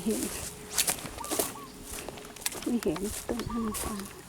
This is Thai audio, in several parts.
่เห็น ไม่เห็นต้นอันฟัง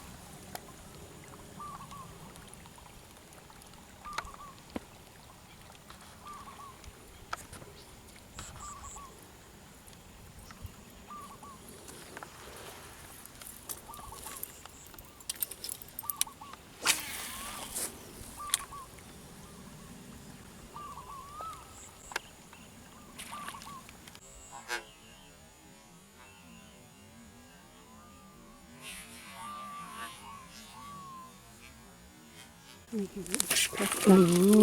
อื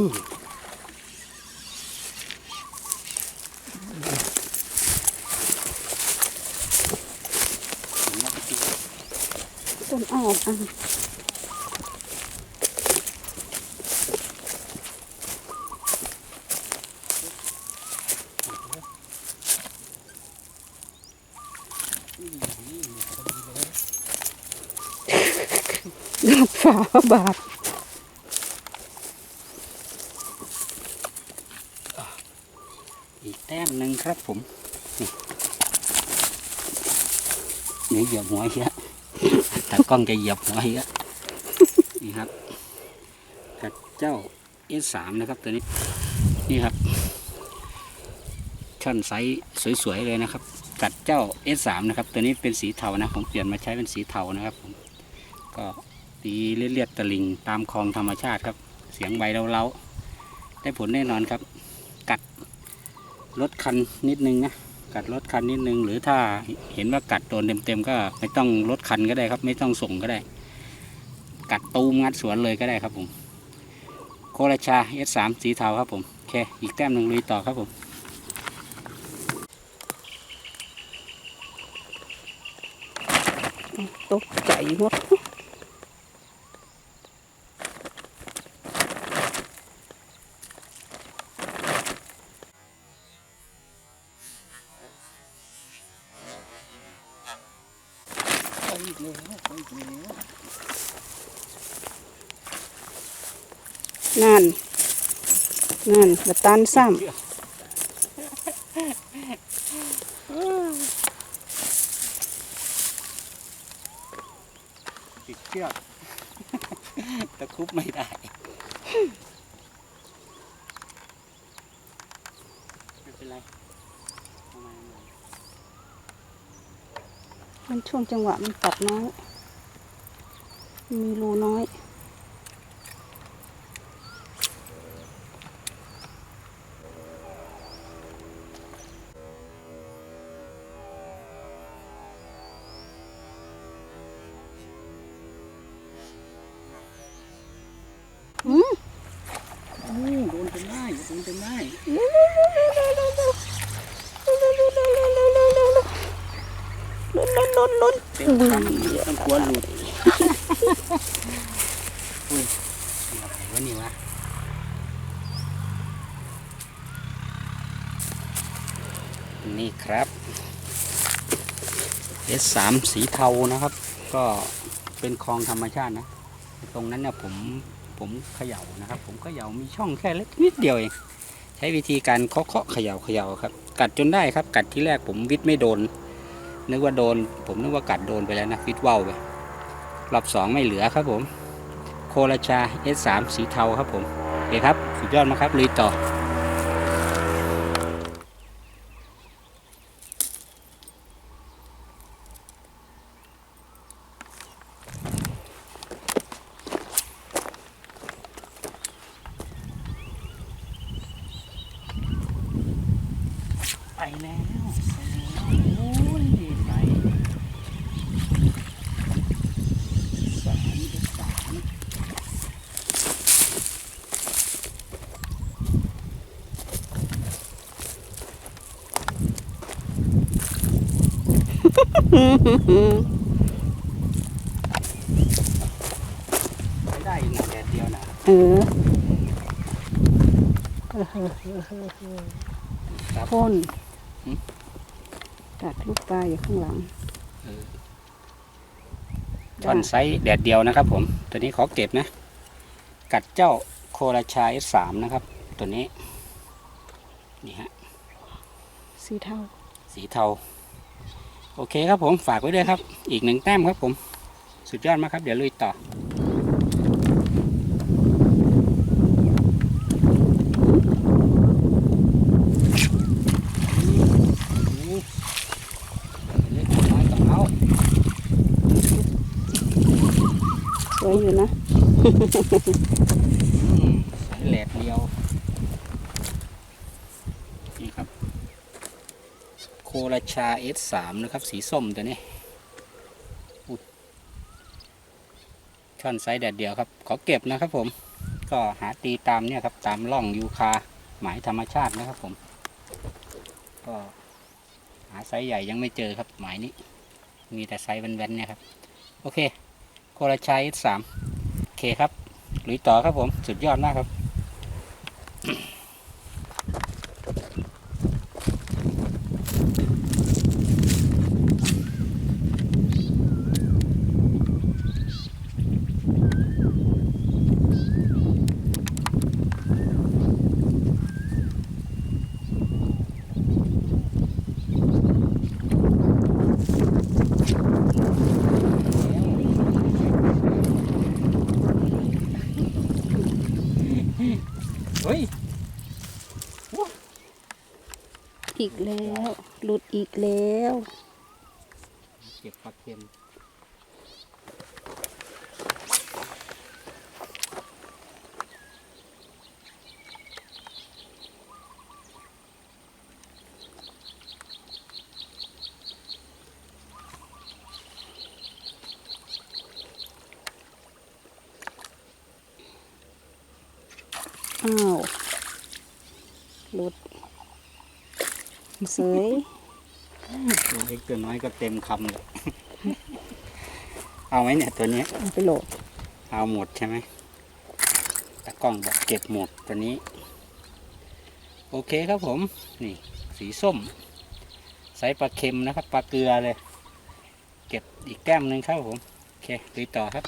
มต้นอ้ออะดอกฝาบาท อีก แต้มหนึ่งครับผมนี่เหยียบหัวเยอะตากล้องจะเหยียบหัวเยอะนี่ครับกับเจ้าเอสามนะครับตัวนี้ นี่ครับช่อนไซส์สวยๆเลยนะครับกัดเจ้า S3 นะครับ ตัวนี้เป็นสีเทานะผมเปลี่ยนมาใช้เป็นสีเทานะครับผมก็ตีเลียดๆตะลิงตามคลองธรรมชาติครับ เสียงใบเล้าๆได้ผลแน่นอนครับ กัด รถคันนิดนึงนะกัดรถคันนิดนึง หรือถ้าเห็นว่ากัดโดนเต็มๆก็ไม่ต้องรถคันก็ได้ครับ ไม่ต้องส่งก็ได้ กัดตูมงัดสวนเลยก็ได้ครับผมโคราชา S3 สีเทาครับผมโอเคอีกแต้มหนึ่งลุยต่อครับผมตกใจหมด ไปอีกแล้วไปอีกแล้ว นั่น นั่นบะตันซ้ติดเชือกตะครุบไม่ได้ไม่เป็นไรเอามาเอา มาำมันช่วงจังหวะมันตัดน้อย มีรูน้อย อืมอู้โดนจนได้โดนจนได้ ล้นล้นต้องกลัวหลุดอุ้ยอะไรวะนี่วะนี่ครับ S3 สีเทานะครับ ก็เป็นคลองธรรมชาตินะ ตรงนั้นเนี่ยผมผมเขย่านะครับ ผมเขย่ามีช่องแค่เล็กนิดเดียวเองใช้วิธีการเคาะเคาะเขย่าเขย่าครับ กัดจนได้ครับ กัดที่แรกผมวิทย์ไม่โดน นึกว่าโดน ผมนึกว่ากัดโดนไปแล้วนะวิทย์ว่าวไปรอบสองไม่เหลือครับผม โคราชา S3 สีเทาครับผมโอเคครับ สุดยอดมากครับลุยต่อไปแล้วโอ้ยไปสามสาม ไม่ได้อีกหนึ่งแดดเดียวนะเออครับ พ่นหืม ตัดลูกปลายอยู่ข้างหลังช่อนไซส์แดดเดียวนะครับผม ตัวนี้ขอเก็บนะ กัดเจ้าโคราชา S3 นะครับ ตัวนี้ นี่ฮะ สีเทา สีเทา โอเคครับผมฝากไว้ด้วยครับ อีกหนึ่งแต้มครับผม สุดยอดมากครับ เดี๋ยวลุยต่อเล็กน้อยต้องเอาสวยอยู่นะอืมสายแหลกเดียว นี่ครับ โค ราชา S3 นะครับ สีส้มตัวนี้ช่อนไซส์แดดเดียวครับ ขอเก็บนะครับผม ก็หาตีตามเนี่ยครับ ตามร่องยูคาหมายธรรมชาตินะครับผม ก็หาไซส์ใหญ่ยังไม่เจอครับ หมายนี้ มีแต่ไซส์แว่นๆเนี่ยครับ โอเค โคราชา S3 โอเคครับ หลุยต่อครับผม สุดยอดมากครับ ฮ้ยอีกแล้ว หลุดอีกแล้ว เก็บปลาเค็ม อ้าวหลุดเสยตัวเล็กตัวน้อยก็เต็มคำเลย เอาไหมเนี่ยตัวเนี้ยเอาไปโหลด เอาหมดใช่ไหมตากล้องบอกเก็บหมดตัวนี้ โอเคครับผม นี่ สีส้มไซส์ปลาเค็มนะครับ ปลาเกลือเลย เก็บอีกแก้มหนึ่งครับผม โอเคลุยต่อครับ